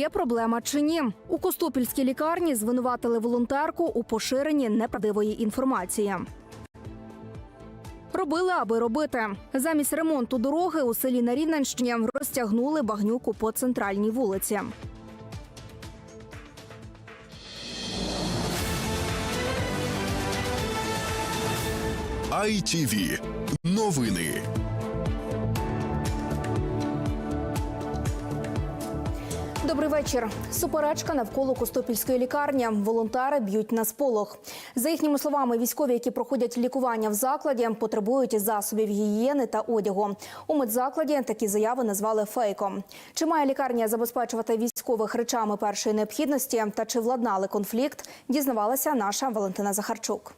є проблема чи ні. У Костопільській лікарні звинуватили волонтерку у поширенні неправдивої інформації. Робили, аби робити. Замість ремонту дороги у селі на Рівненщині розтягнули багнюку по центральній вулиці. ITV. Новини. Добрий вечір. Суперечка навколо Костопільської лікарні. Волонтери б'ють на сполох. За їхніми словами, військові, які проходять лікування в закладі, потребують засобів гігієни та одягу. У медзакладі такі заяви назвали фейком. Чи має лікарня забезпечувати військових речами першої необхідності та чи владнали конфлікт? Дізнавалася наша Валентина Захарчук.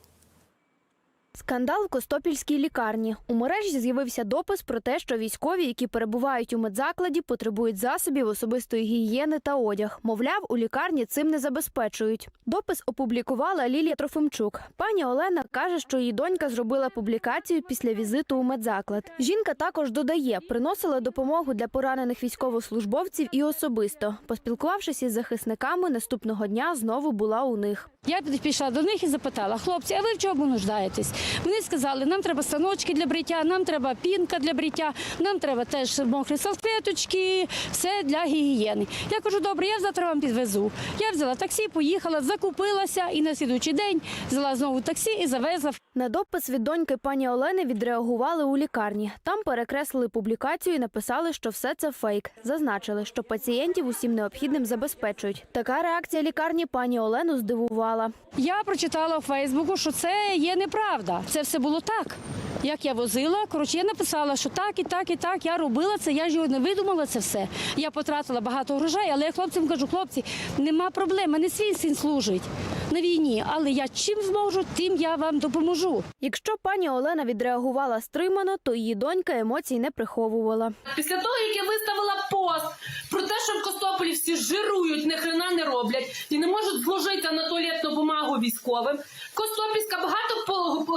Скандал в Костопільській лікарні. У мережі з'явився допис про те, що військові, які перебувають у медзакладі, потребують засобів особистої гігієни та одяг. Мовляв, у лікарні цим не забезпечують. Допис опублікувала Лілія Трофимчук. Пані Олена каже, що її донька зробила публікацію після візиту у медзаклад. Жінка також додає, приносила допомогу для поранених військовослужбовців і особисто. Поспілкувавшись із захисниками, наступного дня знову була у них. Я пішла до них і запитала, хлопці, а ви в чому нуждаєтесь? Вони сказали, нам треба станочки для бриття, нам треба пінка для бриття, нам треба теж мокрі салфеточки, все для гігієни. Я кажу, добре, я завтра вам підвезу. Я взяла таксі, поїхала, закупилася і на слідуючий день взяла знову таксі і завезла. На допис від доньки пані Олени відреагували у лікарні. Там перекреслили публікацію і написали, що все це фейк. Зазначили, що пацієнтів усім необхідним забезпечують. Така реакція лікарні пані Олену здивувала. Я прочитала у Фейсбуку, що це є неправда. Це все було так. Як я возила, коротше, я написала, що так і так, і так. Я робила це, я ж його не видумала це все. Я потратила багато грошей, але я хлопцям кажу, хлопці, нема проблем, мене свій син служить на війні, але я чим зможу, тим я вам допоможу. Якщо пані Олена відреагувала стримано, то її донька емоцій не приховувала. Після того, як я виставила пост про те, що в Костополі всі жирують, ні хрена не роблять і не можуть зложити на туалетну бумагу військовим. Костопільська багато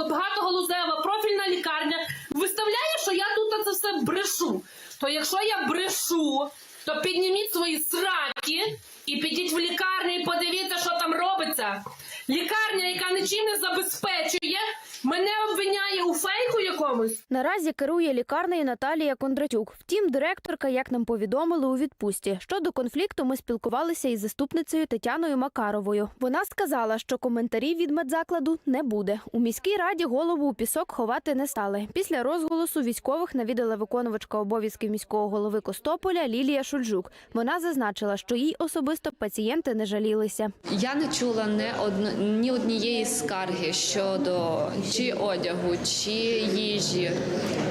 багатогалузева профільна лікарня виставляє, що я тут це все брешу. То якщо я брешу, то підніміть свої сраки і підіть в лікарню і подивіться, що там робиться. Лікарня, яка нічим не забезпечує, мене обвиняє у фейку якомусь. Наразі керує лікарнею Наталія Кондратюк. Втім, директорка, як нам повідомили, у відпустці. Щодо конфлікту ми спілкувалися із заступницею Тетяною Макаровою. Вона сказала, що коментарів від медзакладу не буде. У міській раді голову у пісок ховати не стали. Після розголосу військових навідала виконувачка обов'язків міського голови Костополя Лілія Шульжук. Вона зазначила, що їй особисто пацієнти не жалілися. Я не чула не одно, ні однієї скарги щодо чи одягу, чи їжі.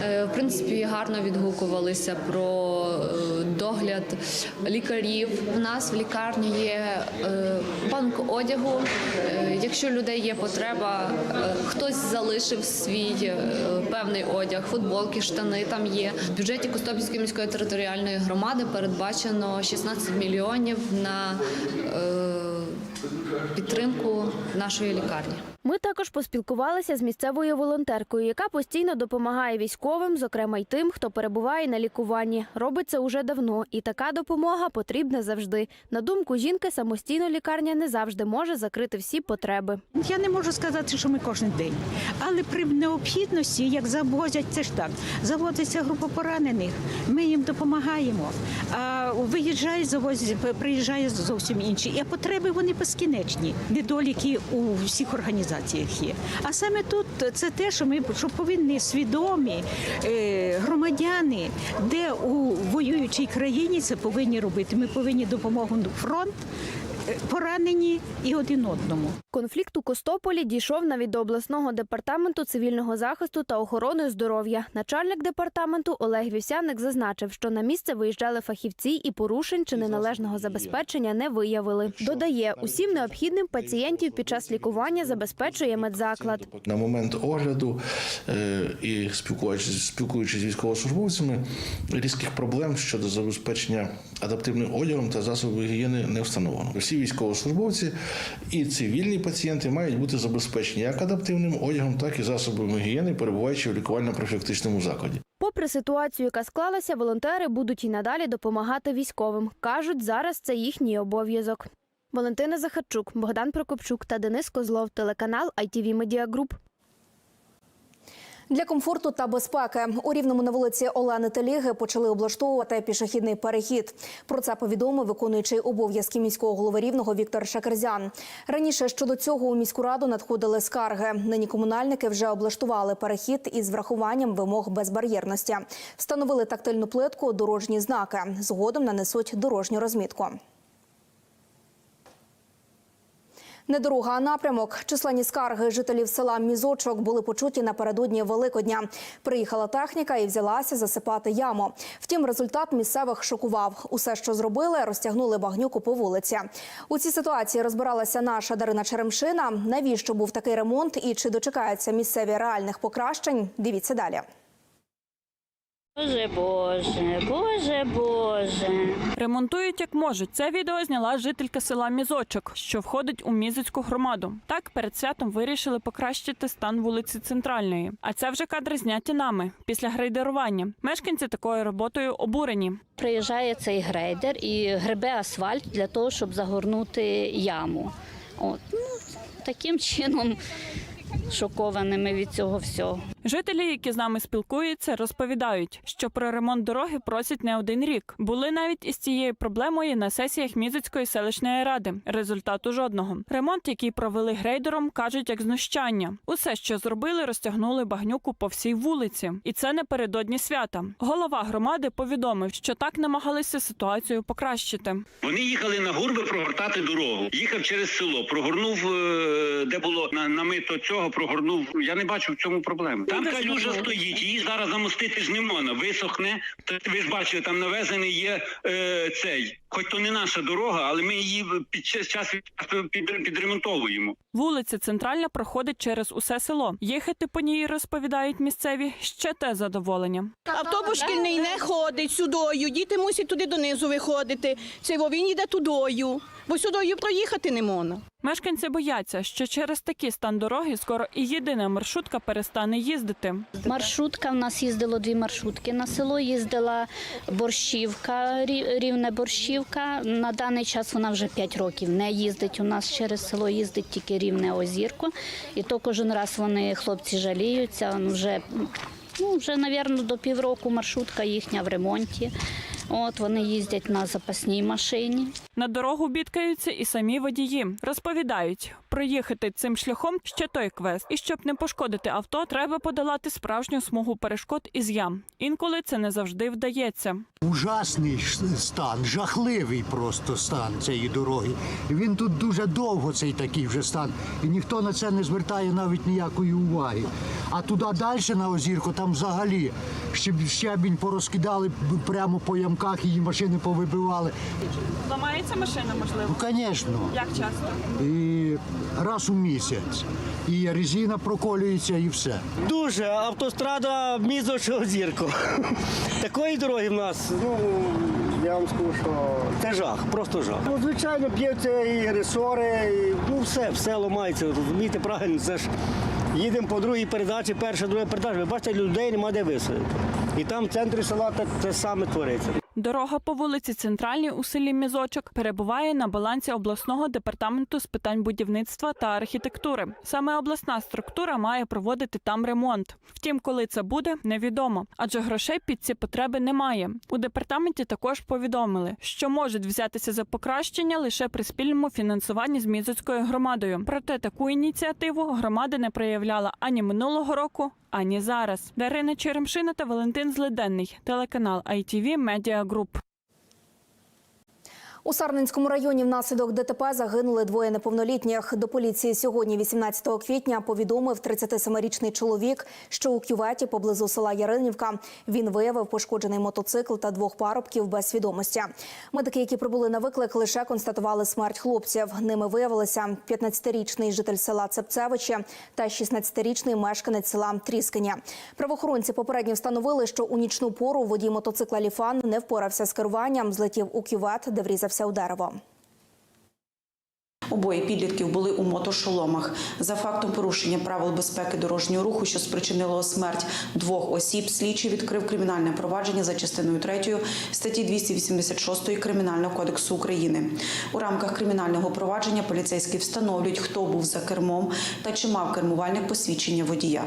Е, В принципі, гарно відгукувалися про е, догляд лікарів. У нас в лікарні є е, банк одягу. Якщо людей є потреба, хтось залишив свій певний одяг, футболки, штани там є. В бюджеті Костопільської міської територіальної громади передбачено 16 мільйонів на підтримку нашої лікарні. Ми також поспілкувалися з місцевою волонтеркою, яка постійно допомагає військовим, зокрема й тим, хто перебуває на лікуванні. Робить це уже давно, і така допомога потрібна завжди. На думку жінки, самостійно лікарня не завжди може закрити всі потреби. Я не можу сказати, що ми кожен день, але при необхідності, як завозять, це ж так. Завозиться група поранених, ми їм допомагаємо. А виїжджає, завозять, приїжджає зовсім інші. А потреби вони безкінечні. Недоліки у всіх організаціях є. А саме тут це те, що ми що повинні свідомі е, громадяни, де у воюючій країні це повинні робити. Ми повинні допомогу фронт, поранені і один одному. Конфлікт у Костополі дійшов навіть до обласного департаменту цивільного захисту та охорони здоров'я. Начальник департаменту Олег Вівсяник зазначив, що на місце виїжджали фахівці і порушень чи неналежного забезпечення не виявили. Додає, усім необхідним пацієнтів під час лікування забезпечує медзаклад. На момент огляду е, і спілкуючись, спілкуючись з військовослужбовцями, різких проблем щодо забезпечення адаптивним одягом та засобами гігієни не встановлено. Всі військовослужбовці і цивільні пацієнти мають бути забезпечені як адаптивним одягом, так і засобами гігієни, перебуваючи в лікувально-профілактичному закладі. Попри ситуацію, яка склалася, волонтери будуть і надалі допомагати військовим. кажуть, зараз це їхній обов'язок. Валентина Захарчук, Богдан Прокопчук та Денис Козлов, телеканал ITV Media Group. Для комфорту та безпеки у рівному на вулиці Олени Теліги почали облаштовувати пішохідний перехід. Про це повідомив виконуючий обов'язки міського голови рівного Віктор Шакерзян. Раніше щодо цього у міську раду надходили скарги. Нині комунальники вже облаштували перехід із врахуванням вимог безбар'єрності. Встановили тактильну плитку, дорожні знаки. Згодом нанесуть дорожню розмітку. Не дорога, а напрямок. Численні скарги жителів села Мізочок були почуті напередодні Великодня. Приїхала техніка і взялася засипати яму. Втім, результат місцевих шокував. Усе, що зробили, розтягнули багнюку по вулиці. У цій ситуації розбиралася наша Дарина Черемшина. Навіщо був такий ремонт і чи дочекаються місцеві реальних покращень? Дивіться далі. Боже, Боже, Боже, Боже. Ремонтують як можуть. Це відео зняла жителька села Мізочок, що входить у Мізицьку громаду. Так перед святом вирішили покращити стан вулиці Центральної. А це вже кадри зняті нами після грейдерування. Мешканці такою роботою обурені. Приїжджає цей грейдер і гребе асфальт для того, щоб загорнути яму. От, ну, таким чином шокованими від цього всього. Жителі, які з нами спілкуються, розповідають, що про ремонт дороги просять не один рік. Були навіть із цією проблемою на сесіях Мізицької селищної ради. Результату жодного. Ремонт, який провели грейдером, кажуть як знущання. Усе, що зробили, розтягнули багнюку по всій вулиці, і це напередодні свята. Голова громади повідомив, що так намагалися ситуацію покращити. Вони їхали на гурби прогортати дорогу. Їхав через село, прогорнув, е, де було на- намито цього, прогорнув. Я не бачу в цьому проблеми. Там калюжа стоїть, її зараз замостити ж не можна, висохне. Та Ви ж бачили, там навезений є е, цей. Хоч то не наша дорога, але ми її під час підремонтовуємо. Вулиця центральна проходить через усе село. Їхати по ній розповідають місцеві ще те задоволення. Автобус шкільний не ходить сюдою. Діти мусять туди донизу виходити. Цей він йде тудою, бо сюдою проїхати не можна. Мешканці бояться, що через такий стан дороги скоро і єдина маршрутка перестане їздити. Маршрутка в нас їздило дві маршрутки. На село їздила борщівка, рівне борщівка. На даний час вона вже 5 років не їздить. У нас через село їздить тільки рівне озірко. І то кожен раз вони хлопці жаліються. ну, Вже ну вже, напевно, до півроку маршрутка їхня в ремонті. От вони їздять на запасній машині. На дорогу бідкаються і самі водії. Розповідають, проїхати цим шляхом ще той квест. І щоб не пошкодити авто, треба подолати справжню смугу перешкод із ям. Інколи це не завжди вдається. Ужасний стан, жахливий просто стан цієї дороги. Він тут дуже довго цей такий вже стан, і ніхто на це не звертає навіть ніякої уваги. А туди далі на озірку, там взагалі щеб- щебінь порозкидали прямо по ямках, її машини повибивали. Ламається машина, можливо. Ну, звісно, Як часто? і раз у місяць. І резина проколюється, і все. Дуже автострада Мізочого зірко. Такої дороги в нас, ну я вам скажу, що це жах, просто жах. Ну, звичайно, б'ються і ресори, і, ну все, все ламається. Розумієте, правильно, це ж їдемо по другій передачі, перша, друга передача. Ви бачите, людей нема де висадити. І там в центрі села те, те саме твориться. Дорога по вулиці Центральній у селі Мізочок перебуває на балансі обласного департаменту з питань будівництва та архітектури. Саме обласна структура має проводити там ремонт. Втім, коли це буде, невідомо, адже грошей під ці потреби немає. У департаменті також повідомили, що можуть взятися за покращення лише при спільному фінансуванні з Мізоцькою громадою. Проте таку ініціативу громада не проявляла ані минулого року, ані зараз. Дарина Черемшина та Валентин Злиденний, телеканал ITV Media Group. У Сарненському районі внаслідок ДТП загинули двоє неповнолітніх. До поліції сьогодні, 18 квітня, повідомив 37-річний чоловік, що у кюветі поблизу села Яринівка він виявив пошкоджений мотоцикл та двох парубків без свідомості. Медики, які прибули на виклик, лише констатували смерть хлопців. Ними виявилися 15-річний житель села Цепцевичі та 16-річний мешканець села Тріскиня. Правоохоронці попередньо встановили, що у нічну пору водій мотоцикла Ліфан не впорався з керуванням, злетів у кювет, де врізався у дерево. Обоє підлітків були у мотошоломах. За фактом порушення правил безпеки дорожнього руху, що спричинило смерть двох осіб, слідчий відкрив кримінальне провадження за частиною 3 статті 286 Кримінального кодексу України. У рамках кримінального провадження поліцейські встановлюють, хто був за кермом та чи мав кермувальник посвідчення водія.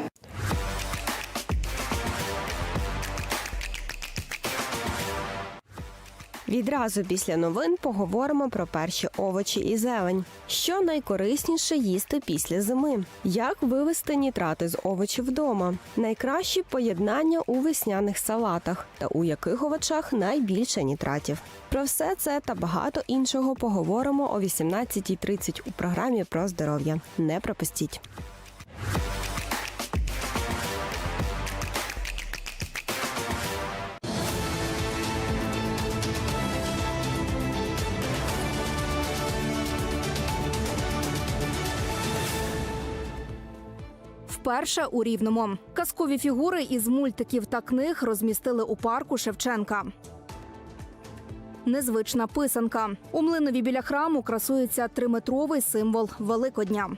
Відразу після новин поговоримо про перші овочі і зелень. Що найкорисніше їсти після зими? Як вивести нітрати з овочів вдома? Найкращі поєднання у весняних салатах та у яких овочах найбільше нітратів. Про все це та багато іншого поговоримо о 18.30 у програмі про здоров'я. Не пропустіть. Вперше у Рівному. Казкові фігури із мультиків та книг розмістили у парку Шевченка. Незвична писанка. У млинові біля храму красується триметровий символ Великодня.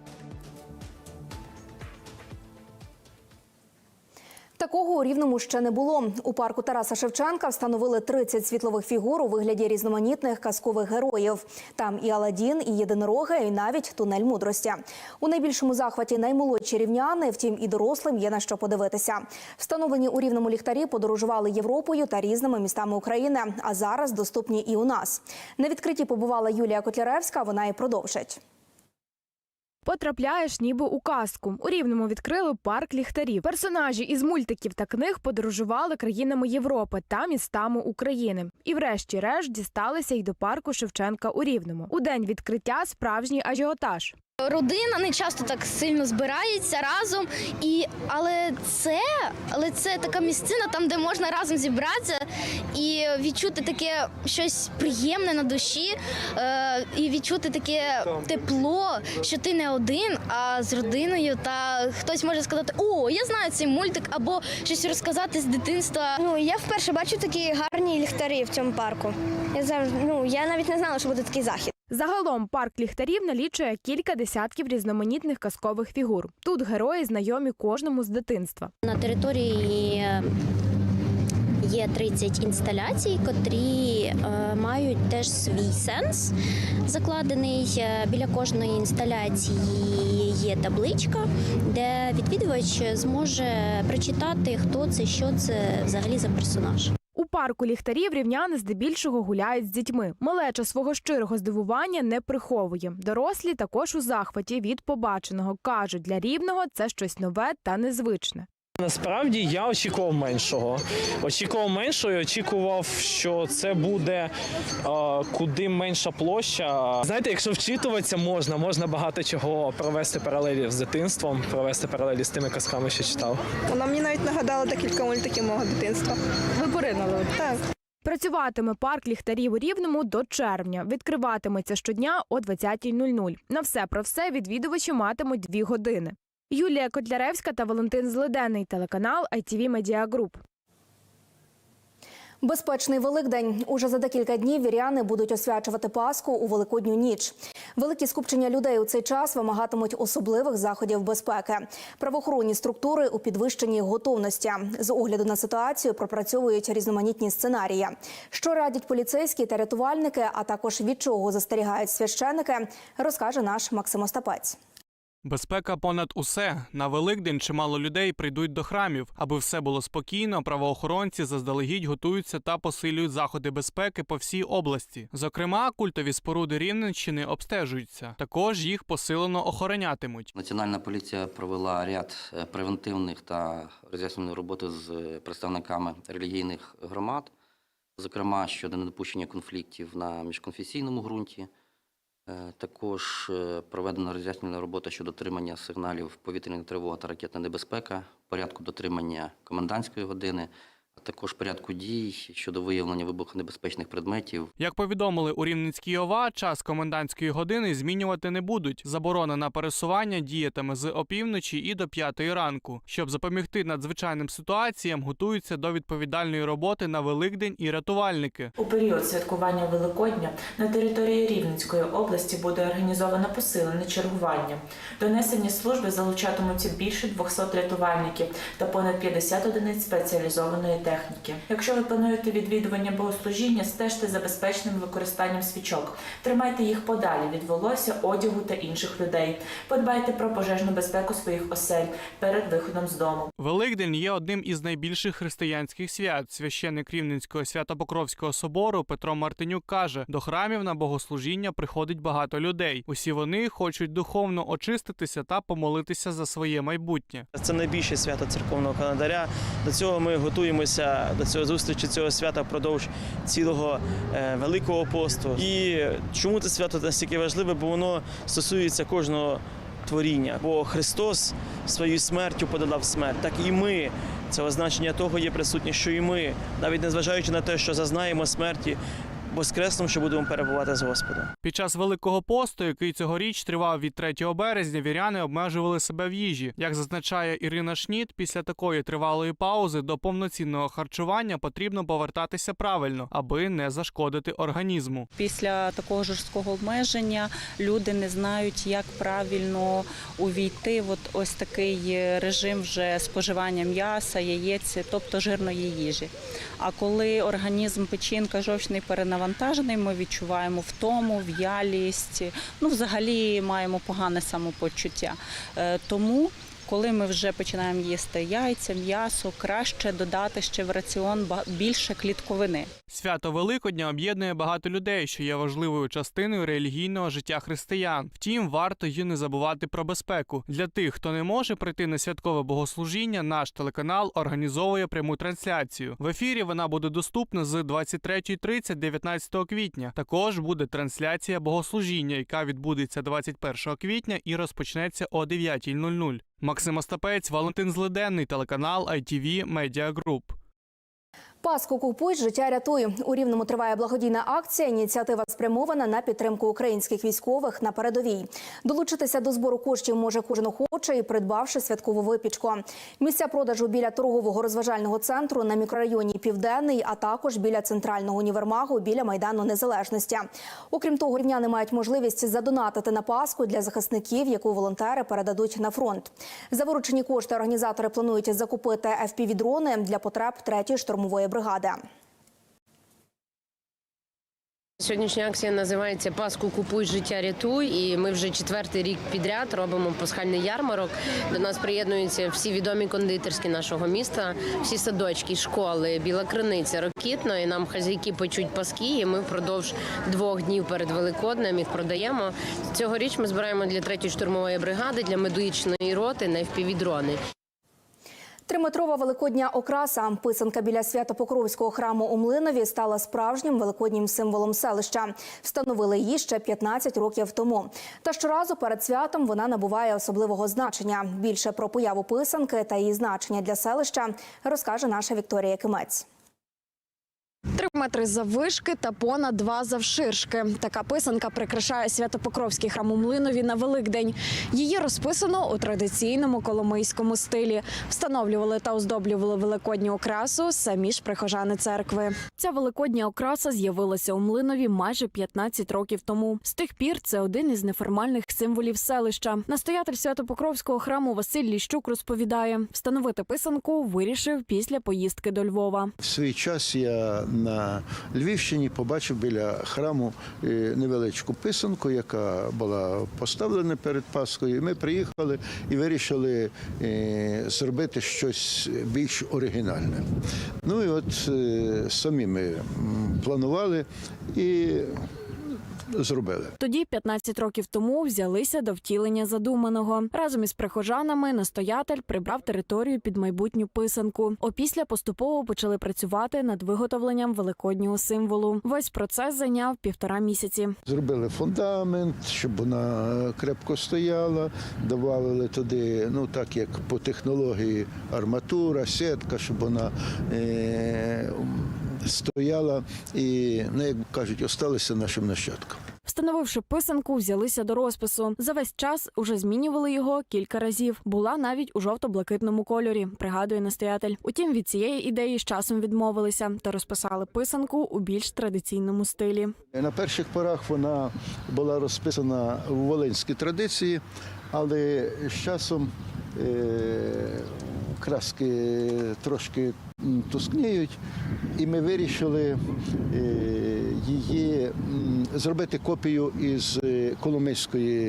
Такого у рівному ще не було. У парку Тараса Шевченка встановили 30 світлових фігур у вигляді різноманітних казкових героїв. Там і Аладдін, і єдинороги, і навіть тунель мудрості. У найбільшому захваті наймолодші рівняни, втім і дорослим є на що подивитися. Встановлені у рівному ліхтарі подорожували Європою та різними містами України. А зараз доступні і у нас. На відкритті побувала Юлія Котляревська. Вона і продовжить. Потрапляєш ніби у казку. У Рівному відкрили парк ліхтарів. Персонажі із мультиків та книг подорожували країнами Європи та містами України. І врешті-решт дісталися й до парку Шевченка у Рівному. У день відкриття справжній ажіотаж. Родина не часто так сильно збирається разом, і але це, але це така місцина, там де можна разом зібратися і відчути таке щось приємне на душі, е, і відчути таке тепло, що ти не один, а з родиною. Та хтось може сказати: О, я знаю цей мультик, або щось розказати з дитинства. Ну я вперше бачу такі гарні ліхтарі в цьому парку. Я завжди ну я навіть не знала, що буде такий захід. Загалом парк ліхтарів налічує кілька десятків різноманітних казкових фігур. Тут герої знайомі кожному з дитинства. На території е, є 30 інсталяцій, котрі е, мають теж свій сенс закладений. Е, Біля кожної інсталяції є табличка, де відвідувач зможе прочитати, хто це, що це взагалі за персонаж. Парку ліхтарів рівняни здебільшого гуляють з дітьми. Малеча свого щирого здивування не приховує. Дорослі також у захваті від побаченого кажуть, для рівного це щось нове та незвичне. Насправді я очікував меншого. Очікував меншого і очікував, що це буде е, куди менша площа. Знаєте, якщо вчитуватися можна, можна багато чого провести паралелі з дитинством, провести паралелі з тими казками, що читав. Вона мені навіть нагадала декілька мультиків мого дитинства. Ви поринули. Так. Працюватиме парк ліхтарів у Рівному до червня. Відкриватиметься щодня о 20.00. На все про все відвідувачі матимуть дві години. Юлія Котляревська та Валентин Злиденний, телеканал ITV Media Group. Безпечний Великдень. Уже за декілька днів віряни будуть освячувати Пасху у Великодню ніч. Великі скупчення людей у цей час вимагатимуть особливих заходів безпеки. Правоохоронні структури у підвищенні готовності. З огляду на ситуацію пропрацьовують різноманітні сценарії. Що радять поліцейські та рятувальники, а також від чого застерігають священики, розкаже наш Максим Остапець. Безпека понад усе на Великдень чимало людей прийдуть до храмів. Аби все було спокійно, правоохоронці заздалегідь готуються та посилюють заходи безпеки по всій області. Зокрема, культові споруди Рівненщини обстежуються. Також їх посилено охоронятимуть. Національна поліція провела ряд е, превентивних та роз'яснювальної роботи з е, представниками релігійних громад, зокрема щодо недопущення конфліктів на міжконфесійному ґрунті. Е, Також е, проведена роз'яснювальна робота щодо дотримання сигналів повітряної тривоги та ракетна небезпека, порядку дотримання комендантської години, також порядку дій щодо виявлення вибухонебезпечних предметів. Як повідомили у Рівненській ОВА, час комендантської години змінювати не будуть. Заборона на пересування діятиме з опівночі і до п'ятої ранку. Щоб запобігти надзвичайним ситуаціям, готуються до відповідальної роботи на Великдень і рятувальники. У період святкування Великодня на території Рівненської області буде організовано посилене чергування. До несення служби залучатимуться більше 200 рятувальників та понад 50 одиниць спеціалізованої техніки. Якщо ви плануєте відвідування богослужіння, стежте за безпечним використанням свічок. Тримайте їх подалі від волосся, одягу та інших людей. Подбайте про пожежну безпеку своїх осель перед виходом з дому. Великдень є одним із найбільших християнських свят. Священник Рівненського Свято-Покровського собору Петро Мартинюк каже: до храмів на богослужіння приходить багато людей. Усі вони хочуть духовно очиститися та помолитися за своє майбутнє. Це найбільше свято церковного календаря. До цього ми готуємося до цього зустрічі цього свята впродовж цілого е, великого посту. І чому це свято настільки важливе? Бо воно стосується кожного творіння. Бо Христос своєю смертю подолав смерть. Так і ми. Це означення того є присутнє, що і ми, навіть незважаючи на те, що зазнаємо смерті, воскреснемо, що будемо перебувати з Господом. Під час Великого посту, який цьогоріч тривав від 3 березня, віряни обмежували себе в їжі. Як зазначає Ірина Шніт, після такої тривалої паузи до повноцінного харчування потрібно повертатися правильно, аби не зашкодити організму. Після такого жорсткого обмеження люди не знають, як правильно увійти в от ось такий режим вже споживання м'яса, яєць, тобто жирної їжі. А коли організм печінка жовчний перенавантажений, ми відчуваємо втому, в'ялість, ну взагалі маємо погане самопочуття. Е, Тому коли ми вже починаємо їсти яйця, м'ясо, краще додати ще в раціон більше клітковини. Свято Великодня об'єднує багато людей, що є важливою частиною релігійного життя християн. Втім, варто й не забувати про безпеку. Для тих, хто не може прийти на святкове богослужіння, наш телеканал організовує пряму трансляцію. В ефірі вона буде доступна з 23.30 19 квітня. Також буде трансляція богослужіння, яка відбудеться 21 квітня і розпочнеться о 9.00. Максим Остапець, Валентин Злиденний, телеканал ITV Media Group. Паску купуй, життя рятуй. У рівному триває благодійна акція. Ініціатива спрямована на підтримку українських військових на передовій. Долучитися до збору коштів може кожен охочий, придбавши святкову випічку. Місця продажу біля торгового розважального центру на мікрорайоні Південний, а також біля центрального універмагу біля майдану Незалежності. Окрім того, рівняни мають можливість задонатити на паску для захисників, яку волонтери передадуть на фронт. За виручені кошти організатори планують закупити FPV-дрони для потреб третьої штурмової бригади. Сьогоднішня акція називається Паску Купуй життя рятуй. І ми вже четвертий рік підряд робимо пасхальний ярмарок. До нас приєднуються всі відомі кондитерські нашого міста, всі садочки, школи, біла криниця, ракітно. І нам хазяйки печуть паски. І ми впродовж двох днів перед Великоднем їх продаємо. Цьогоріч ми збираємо для третьої штурмової бригади, для медичної роти на FPV-дрони. Триметрова великодня окраса, писанка біля Свято-Покровського храму у Млинові, стала справжнім великоднім символом селища. Встановили її ще 15 років тому. Та щоразу перед святом вона набуває особливого значення. Більше про появу писанки та її значення для селища розкаже наша Вікторія Кимець. Три метри заввишки та понад два завширшки. Така писанка прикрашає Святопокровський храм у Млинові на Великдень. Її розписано у традиційному коломийському стилі. Встановлювали та оздоблювали великодню окрасу самі ж прихожани церкви. Ця великодня окраса з'явилася у Млинові майже 15 років тому. З тих пір це один із неформальних символів селища. Настоятель Святопокровського храму Василь Ліщук розповідає, встановити писанку вирішив після поїздки до Львова. В свій час я на Львівщині побачив біля храму е, невеличку писанку, яка була поставлена перед Пасхою. Ми приїхали і вирішили е, зробити щось більш оригінальне. Ну і от е, самі ми планували і зробили. Тоді, 15 років тому, взялися до втілення задуманого. Разом із прихожанами настоятель прибрав територію під майбутню писанку. Опісля поступово почали працювати над виготовленням великоднього символу. Весь процес зайняв півтора місяці. Зробили фундамент, щоб вона крепко стояла. Додали туди, ну так як по технології арматура, сітка, щоб вона е, стояла і, ну, як кажуть, осталися нашим нащадкам. Встановивши писанку, взялися до розпису. За весь час уже змінювали його кілька разів. Була навіть у жовто-блакитному кольорі, пригадує настоятель. Утім, від цієї ідеї з часом відмовилися та розписали писанку у більш традиційному стилі. На перших порах вона була розписана в волинській традиції, але з часом краски трошки тускніють, і ми вирішили е, її зробити копію із е, коломийської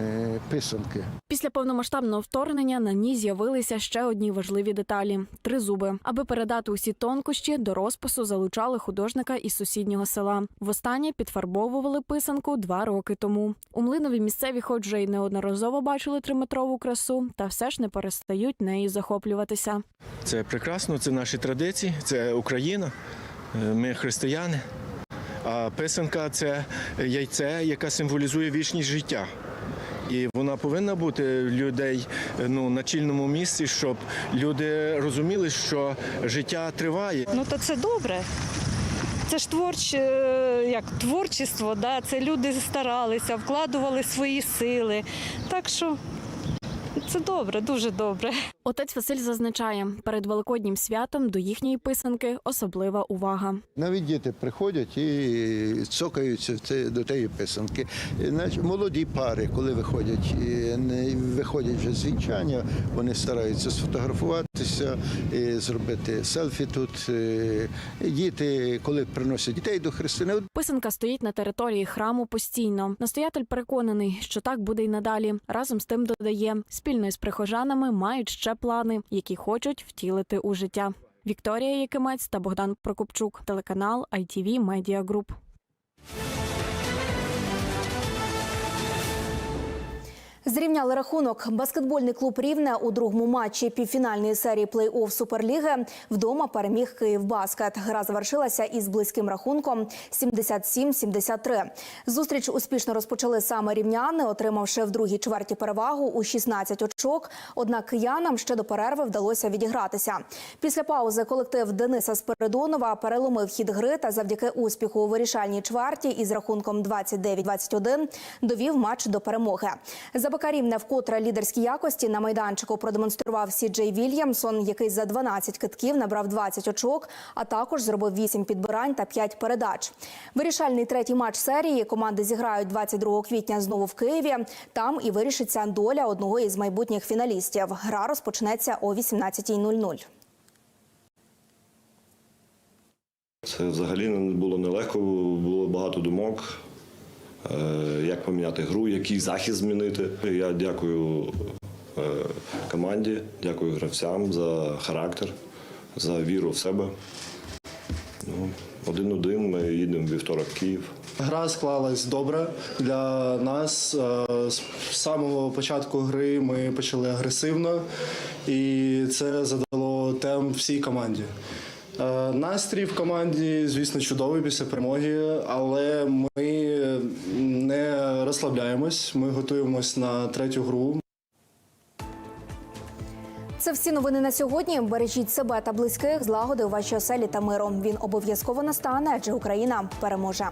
е, писанки. Після повномасштабного вторгнення на ній з'явилися ще одні важливі деталі три зуби. Аби передати усі тонкощі, до розпису залучали художника із сусіднього села. Востаннє підфарбовували писанку два роки тому. У млинові місцеві, хоч вже й неодноразово бачили триметрову красу, та все ж не перестають нею захоплюватися. Це прекрасно, це наші традиції, це Україна. е, Ми християни. А писанка це яйце, яке символізує вічність життя. І вона повинна бути людей е, ну, на чільному місці, щоб люди розуміли, що життя триває. Ну то це добре. Це ж творче, е, як творчество, да? це люди старалися, вкладували свої сили. Так що це добре, дуже добре. Отець Василь зазначає, перед великоднім святом до їхньої писанки особлива увага. Навіть діти приходять і цокаються до тієї писанки. Молоді пари, коли виходять, не виходять вже з вінчання, вони стараються сфотографуватися, і зробити селфі тут. Діти, коли приносять дітей до христини, Писанка стоїть на території храму постійно. Настоятель переконаний, що так буде й надалі. Разом з тим додає, спільно із прихожанами мають ще плани, які хочуть втілити у життя. Вікторія Якимець та Богдан Прокопчук, телеканал ITV Media Group. Зрівняли рахунок. Баскетбольний клуб Рівне у другому матчі півфінальної серії плей-офф Суперліги вдома переміг Київбаскет. Гра завершилася із близьким рахунком 77-73. Зустріч успішно розпочали саме рівняни, отримавши в другій чверті перевагу у 16 очок. Однак киянам ще до перерви вдалося відігратися. Після паузи колектив Дениса Спиридонова переломив хід гри та завдяки успіху у вирішальній чверті із рахунком 29-21 довів матч до перемоги. ЗБК Рівне вкотре лідерські якості на майданчику продемонстрував Сі Джей Вільямсон, який за 12 китків набрав 20 очок, а також зробив 8 підбирань та 5 передач. Вирішальний третій матч серії команди зіграють 22 квітня знову в Києві. Там і вирішиться доля одного із майбутніх фіналістів. Гра розпочнеться о 18.00. Це взагалі не було нелегко, було багато думок, як поміняти гру, який захист змінити. Я дякую е, команді, дякую гравцям за характер, за віру в себе. Ну, Один-один ми їдемо вівторок в Київ. Гра склалась добре для нас. Е, З самого початку гри ми почали агресивно, і це задало темп всій команді. Е, Настрій в команді, звісно, чудовий після перемоги, але ми не розслабляємось. Ми готуємось на третю гру. Це всі новини на сьогодні. Бережіть себе та близьких, злагоди у вашій оселі та миру. Він обов'язково настане, адже Україна переможе.